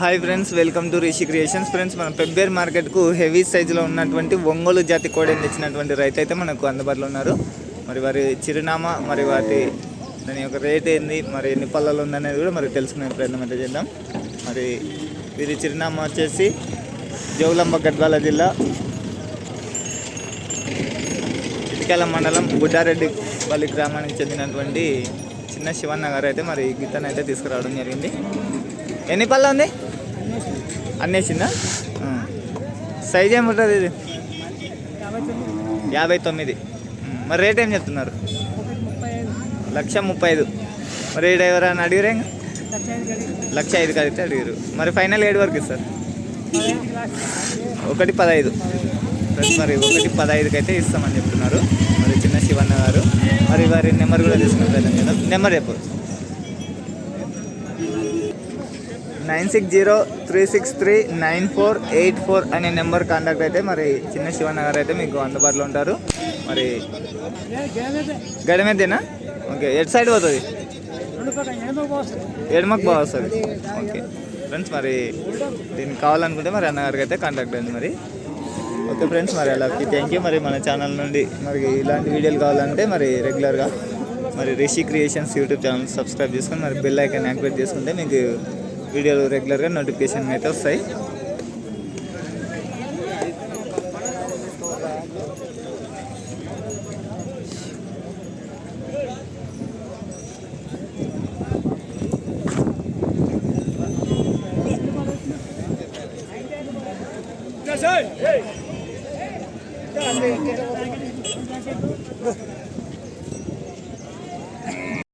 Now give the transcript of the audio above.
Hi friends welcome to Rishi creations friends మన పెబ్బేర్ మార్కెట్కు heavy సైజులో ఉన్నటువంటి ఒంగోలు జాతి కోడని తెచ్చినటువంటి రైతు అయితే మనకు అందుబాటులో ఉన్నారు. మరి వారి చిరునామా మరి వాటి దాని యొక్క రేట్ ఏంది మరి ఎన్ని పళ్ళలో ఉందనేది కూడా మరి తెలుసుకునే ప్రయత్నం అయితే చేద్దాం. మరి వీరి చిరునామా వచ్చేసి జోగులాంబ గద్వాల జిల్లా ఇటుకాల మండలం గుడ్డారెడ్డిపల్లి గ్రామానికి చెందినటువంటి చిన్న శివన్న గారు అయితే మరి ఈ గీతను అయితే తీసుకురావడం జరిగింది. ఎన్ని పళ్ళ ఉంది? అన్నేసిందా? సైజ్ ఏముంటుంది ఇది? యాభై తొమ్మిది. మరి రేట్ ఏం చెప్తున్నారు? లక్ష ముప్పై ఐదు. మరి డ్రైవర్ అని అడిగిరే లక్ష ఐదు కడితే అడిగారు మరి ఫైనల్ ఏడు వరకు ఇస్తారు. ఒకటి పదహైదు. మరి ఒకటి పదహైదుకి అయితే ఇస్తామని చెప్తున్నారు. మరి చిన్న శివన్న గారు. మరి వారి నెంబర్ కూడా తీసుకునే ప్రయత్నం చేద్దాం నెంబర్ చెప్పు. Nine six zero three six three nine four eight four అనే నెంబర్ కాంటాక్ట్ అయితే మరి చిన్న శివన్న గారు అయితే మీకు అందుబాటులో ఉంటారు. మరి గడమేదేనా ఓకే ఎటు సైడ్ పోతుంది? ఎడమకు బాగా వస్తుంది. ఓకే ఫ్రెండ్స్ మరి దీనికి కావాలనుకుంటే మరి అన్నగారికి అయితే కాంటాక్ట్ అయింది మరి. ఓకే ఫ్రెండ్స్ మరి అలాగే థ్యాంక్ యూ మరి మన ఛానల్ నుండి మరి ఇలాంటి వీడియోలు కావాలంటే మరి రెగ్యులర్గా మరి Rishi creations YouTube channel subscribe చేసుకొని మరి బెల్ ఐకాన్ యాక్టివేట్ చేసుకుంటే మీకు వీడియోలు రెగ్యులర్గా నోటిఫికేషన్ అయితే వస్తాయి